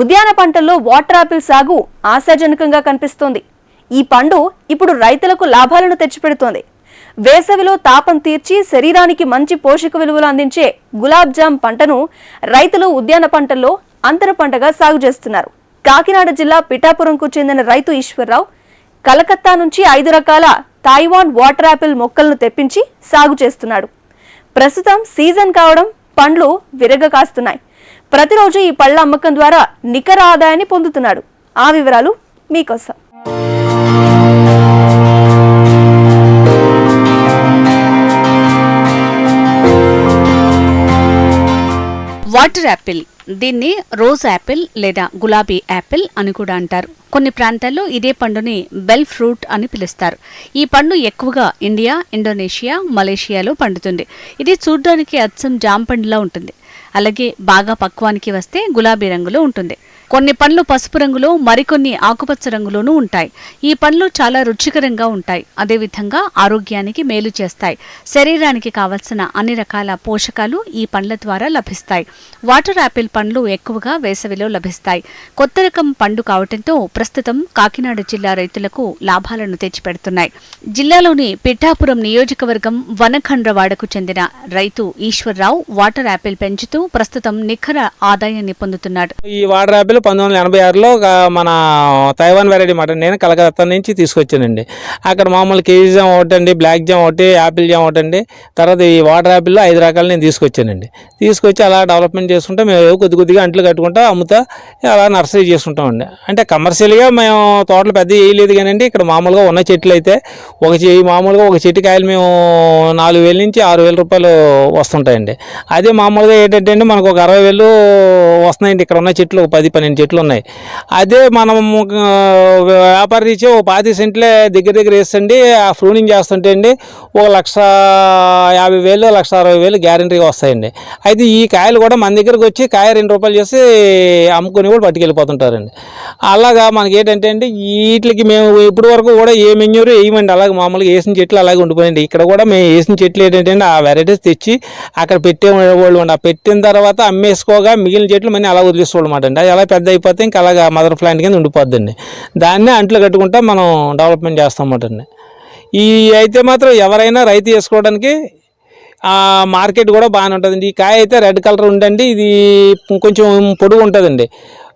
ఉద్యాన పంటల్లో water apple సాగు ఆశాజనకంగా కనిపిస్తోంది. ఈ పండు ఇప్పుడు రైతులకు లాభాలను తెచ్చిపెడుతోంది. వేసవిలో తాపం తీర్చి శరీరానికి మంచి పోషక విలువలు అందించే గులాబ్ జామ్ పంటను రైతులు ఉద్యాన పంటల్లో అంతర పంటగా సాగు చేస్తున్నారు. కాకినాడ జిల్లా పిఠాపురంకు చెందిన రైతు ఈశ్వరరావు కలకత్తా నుంచి ఐదు రకాల తాయివాన్ వాటర్ ఆపిల్ మొక్కలను తెప్పించి సాగు చేస్తున్నాడు. ప్రస్తుతం సీజన్ కావడం పండ్లు విరగ కాస్తున్నాయి. ప్రతిరోజు ఈ పళ్ళ అమ్మకం ద్వారా నికర ఆదాయాన్ని పొందుతున్నాడు. ఆ వివరాలు మీకోసం. Water apple. దీన్ని రోజ్ యాపిల్ లేదా గులాబీ యాపిల్ అని కూడా అంటారు. కొన్ని ప్రాంతాల్లో ఇదే పండుని బెల్ ఫ్రూట్ అని పిలుస్తారు. ఈ పండు ఎక్కువగా ఇండియా ఇండోనేషియా మలేషియాలో పండుతుంది. ఇది చూడ్డానికి అచ్చం జాంపండులా ఉంటుంది. అలాగే బాగా పక్వానికి వస్తే గులాబీ రంగులో ఉంటుంది. కొన్ని పండ్లు పసుపు రంగులో మరికొన్ని ఆకుపచ్చ రంగులోనూ ఉంటాయి. ఈ పండ్లు చాలా రుచికరంగా ఉంటాయి. అదేవిధంగా ఆరోగ్యానికి మేలు చేస్తాయి. శరీరానికి కావలసిన అన్ని రకాల పోషకాలు ఈ పండ్ల ద్వారా లభిస్తాయి. వాటర్ యాపిల్ పండ్లు ఎక్కువగా వేసవిలో లభిస్తాయి. కొత్త రకం పండు కావటంతో ప్రస్తుతం కాకినాడ జిల్లా రైతులకు లాభాలను తెచ్చిపెడుతున్నాయి. జిల్లాలోని పిఠాపురం నియోజకవర్గం వనఖండ్రవాడకు చెందిన రైతు ఈశ్వర్రావు వాటర్ యాపిల్ పెంచుతూ ప్రస్తుతం నిఖర ఆదాయాన్ని పొందుతున్నాడు. ఈ వాటర్ యాపిల్ పంతొమ్మిది వందల ఎనభై ఆరులో మన తైవాన్ వెరైటీ మటన్ నేను కలకత్తా నుంచి తీసుకొచ్చానండి. అక్కడ మామూలు కేజీ జామ్ ఒకటి అండి బ్లాక్ జామ్ ఒకటి యాపిల్ జామ్ ఒకటి అండి తర్వాత ఈ వాటర్ యాపిల్లో ఐదు రకాలు నేను తీసుకొచ్చానండి. తీసుకొచ్చి అలా డెవలప్మెంట్ చేసుకుంటా మేము కొద్ది కొద్దిగా అంట్లు కట్టుకుంటా అమ్ముతా అలా నర్సరీ చేసుకుంటామండి. అంటే కమర్షియల్గా మేము తోటలు పెద్ద వేయలేదు కానండి ఇక్కడ మామూలుగా ఉన్న చెట్లు అయితే ఒక మామూలుగా ఒక చెట్టు కాయలు మేము నాలుగు వేల నుంచి ఆరు వేల రూపాయలు వస్తుంటాయండి. అదే మామూలుగా ఏంటంటే అండి మనకు ఒక అరవై వేలు వస్తున్నాయండి ఇక్కడ ఉన్న చెట్లు ఒక పది పన్నెండు చెట్లు ఉన్నాయి. అదే మనం వ్యాపార రీత్యా ఒక పాతి సెంట్లే దగ్గర దగ్గర వేస్తండి ఆ ఫ్రూనింగ్ చేస్తుంటే అండి ఒక లక్ష యాభై వేలు లక్ష అరవై వేలు గ్యారంటీగా వస్తాయండి. అయితే ఈ కాయలు కూడా మన దగ్గరకు వచ్చి కాయ రెండు రూపాయలు చేసి అమ్ముకొని కూడా పట్టుకెళ్ళిపోతుంటారండి. అలాగా మనకి ఏంటంటే అండి వీటికి మేము ఇప్పటి వరకు కూడా ఏ మెన్యూరు వేయమండి. అలాగే మామూలుగా వేసిన చెట్లు అలాగే ఉండిపోయింది ఇక్కడ కూడా మేము వేసిన చెట్లు ఏంటంటే ఆ వెరైటీస్ తెచ్చి అక్కడ పెట్టే వాళ్ళు ఆ పెట్టిన తర్వాత అమ్మేసుకోగా మిగిలిన చెట్లు మళ్ళీ అలా వదిలేసుకోవడం అండి. అది అలా పెద్ద అయిపోతే ఇంకా అలాగా మదర్ ప్లాంట్ కింద ఉండిపోద్దండి. దాన్నే అంట్లు కట్టుకుంటా మనం డెవలప్మెంట్ చేస్తామటండి. ఈ అయితే మాత్రం ఎవరైనా రైతు చేసుకోవడానికి ఆ మార్కెట్ కూడా బాగానే ఉంటుందండి. ఈ కాయ అయితే రెడ్ కలర్ ఉండండి ఇది కొంచెం పొడుగు ఉంటుందండి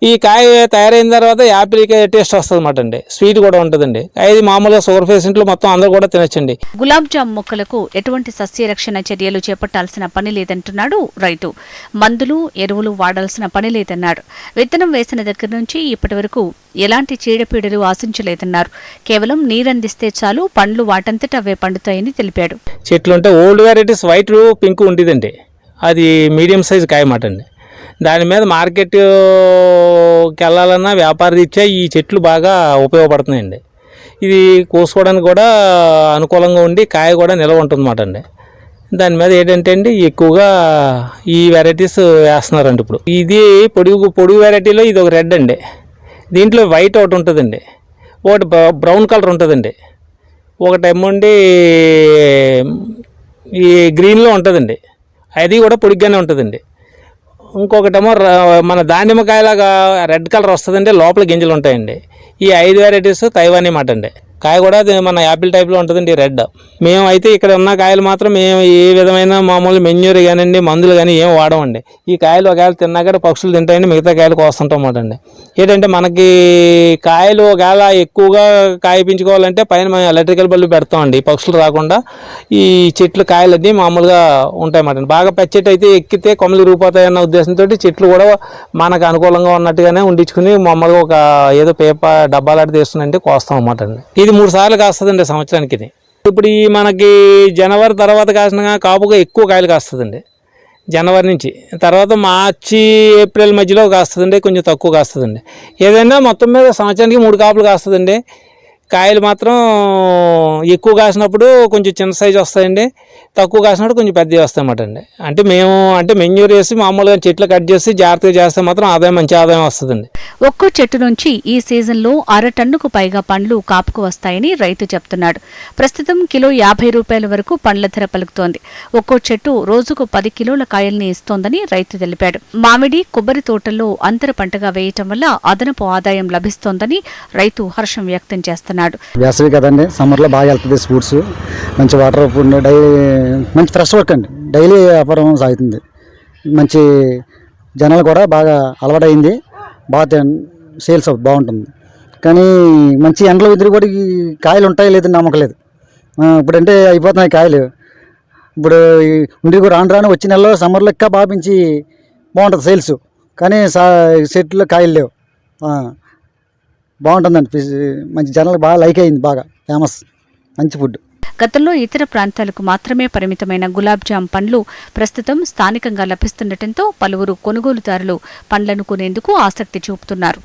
ఈ కాయ తయారైన తర్వాత యాపిల్ టేస్ట్ వస్తుంది అన్నమాట అండి. స్వీట్ కూడా ఉంటుందండి. ఇది మామూలుగా షుగర్ పేషెంట్లు మొత్తం అందరూ కూడా తినచ్చండి. గులాబ్ జామ్ మొక్కలకు ఎటువంటి సస్యరక్షణ చర్యలు చేపట్టాల్సిన పని లేదంటున్నాడు రైతు. మందులు ఎరువులు వాడాల్సిన పని లేదన్నాడు. విత్తనం వేసిన దగ్గర నుంచి ఇప్పటి వరకు ఎలాంటి చీడపీడలు ఆశించలేదన్నారు. కేవలం నీరందిస్తే చాలు పండ్లు వాటంతట అవే పండుతాయని తెలిపాడు. చెట్లు ఉంటే ఓల్డ్ వెరైటీస్ వైట్ పింక్ ఉండేదండి. అది మీడియం సైజ్ కాయమాట అండి. దాని మీద మార్కెట్కి వెళ్ళాలన్నా వ్యాపార రీత్యా ఈ చెట్లు బాగా ఉపయోగపడుతున్నాయండి. ఇది కోసుకోవడానికి కూడా అనుకూలంగా ఉండి కాయ కూడా నిల్వ ఉంటుందన్నమాట అండి. దాని మీద ఏంటంటే అండి ఎక్కువగా ఈ వెరైటీస్ వేస్తున్నారండి ఇప్పుడు. ఇది పొడుగు పొడుగు వెరైటీలో ఇది ఒక రెడ్ అండి. దీంట్లో వైట్ ఒకటి ఉంటుందండి. ఒకటి బ్రౌన్ కలర్ ఉంటుందండి. ఒకటి ఏమోండి ఈ గ్రీన్లో ఉంటుందండి. అది కూడా పొడిగ్గానే ఉంటుందండి. ఇంకొకటేమో మన దానిమ్మకాయలాగా రెడ్ కలర్ వస్తుందండి లోపల గింజలు ఉంటాయండి ఈ ఐదు వెరైటీస్ తైవానీ మాట అండి కాయ కూడా మన యాపిల్ టైప్లో ఉంటుందండి రెడ్. మేము అయితే ఇక్కడ ఉన్న కాయలు మాత్రం మేము ఏ విధమైన మామూలు మెన్యూర్ కానివ్వండి మందులు కానీ ఏం వాడమండి. ఈ కాయలు ఒకవేళ తిన్నాక పక్షులు తింటాయండి మిగతా కాయలు కోస్తుంటాం అండి. ఏంటంటే మనకి కాయలు ఒకవేళ ఎక్కువగా కాయ పెంచుకోవాలంటే పైన మేము ఎలక్ట్రికల్ బల్బు పెడతామండి పక్షులు రాకుండా. ఈ చెట్లు కాయలన్నీ మామూలుగా ఉంటాయన్నమాట బాగా పెద్ద అయితే ఎక్కితే కొమ్మలు రూపోతాయన్న ఉద్దేశంతో చెట్లు కూడా మనకు అనుకూలంగా ఉన్నట్టుగానే ఉండించుకుని మామూలుగా ఒక ఏదో పేపర్ డబ్బాలాంటి తీస్తుందంటే కోస్తాం అన్నమాట అండి. ఇది మూడు సార్లు కాస్తుందండి సంవత్సరానికి ఇది. ఇప్పుడు ఈ మనకి జనవరి తర్వాత కాసిన కాపుగా ఎక్కువ కాయలు కాస్తుందండి. జనవరి నుంచి. తర్వాత మార్చి ఏప్రిల్ మధ్యలో కాస్తుందండి కొంచెం తక్కువ కాస్తుందండి. ఏదైనా మొత్తం మీద సంవత్సరానికి మూడు కాపులు కాస్తుందండి. కాయలు మాత్రం ఎక్కువ కాసినప్పుడు కొంచెం చిన్న సైజు వస్తాయండి. తక్కువ కాసినప్పుడు కొంచెం పెద్దవి వస్తాయన్నమాట అండి అంటే మేము అంటే మెన్యూర్ వేసి మామూలుగా చెట్లు కట్ చేసి జాగ్రత్తగా చేస్తే మాత్రం ఆదాయం మంచి ఆదాయం వస్తుందండి. ఒక్కో చెట్టు నుంచి ఈ సీజన్లో అర టన్నుకు పైగా పండ్లు కాపుకు వస్తాయని రైతు చెప్తున్నాడు. ప్రస్తుతం కిలో యాభై రూపాయల వరకు పండ్ల ధర పలుకుతోంది. ఒక్కో చెట్టు రోజుకు పది కిలోల కాయల్ని ఇస్తోందని రైతు తెలిపాడు. మామిడి కొబ్బరి తోటల్లో అంతర పంటగా వేయటం వల్ల అదనపు ఆదాయం లభిస్తోందని రైతు హర్షం వ్యక్తం చేస్తున్నాడు వేసవి కదండి సమ్మర్లో బాగా వెళ్తుంది ఫ్రూట్స్ మంచి వాటర్ డైలీ మంచి ఫ్రెష్ వర్క్ అండి. డైలీ వ్యాపారం సాగుతుంది. మంచి జనాలు కూడా బాగా అలవాటైంది. బాగా సేల్స్ బాగుంటుంది. కానీ మంచి ఎండలు ఎదురు కూడా ఈ కాయలు ఉంటాయి లేదని నమ్మకం లేదు. ఇప్పుడంటే అయిపోతున్నాయి కాయలు. ఇప్పుడు ఉండి కూడా రాను రాను వచ్చే నెలలో సమ్మర్లో ఇంకా బాగా బాగుంటుంది సేల్స్. కానీ సా చెట్లు కాయలు లేవు. బాగుంటుందండి. మంచి జనాలకు బాగా లైక్ అయింది బాగా ఫేమస్ మంచి ఫుడ్. గతంలో ఇతర ప్రాంతాలకు మాత్రమే పరిమితమైన గులాబ్ జామ్ పండ్లు ప్రస్తుతం స్థానికంగా లభిస్తుండటంతో పలువురు కొనుగోలుదారులు పండ్లను కొనేందుకు ఆసక్తి చూపుతున్నారు.